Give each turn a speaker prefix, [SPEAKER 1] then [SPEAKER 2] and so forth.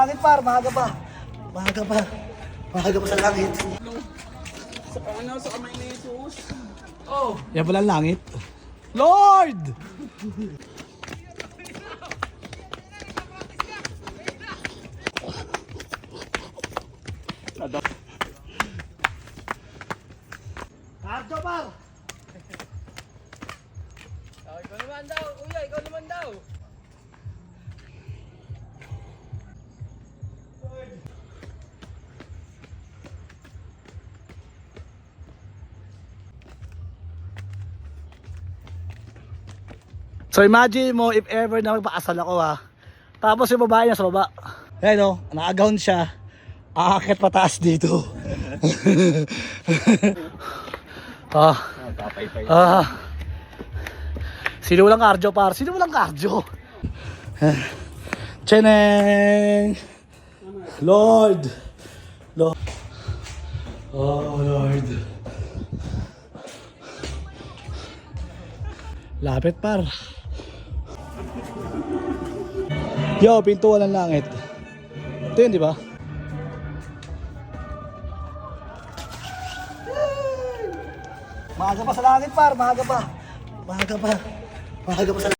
[SPEAKER 1] langit, par. Maga pa. Maga pa. Maga pa sa langit.
[SPEAKER 2] Sa ano, sa kamay ni Jesus.
[SPEAKER 1] Yan pala ang langit. Lord! Cardo, par.
[SPEAKER 2] ikaw naman daw, kuya, ikaw naman daw.
[SPEAKER 1] So imagine mo if ever na magpakasal ako ha. Tapos yung babae niya sa baba. Ayan o, naka-gown siya. Aakit pataas dito. ah. Ah. Sino walang cardio par? Sino walang cardio? Cheneng! Lord! Lord! Oh, Lord. Lapit par. Yo, pintuan ng langit. Ito yun, di ba? Maaga pa sa langit par, maaga pa. Maaga pa. Maaga pa sa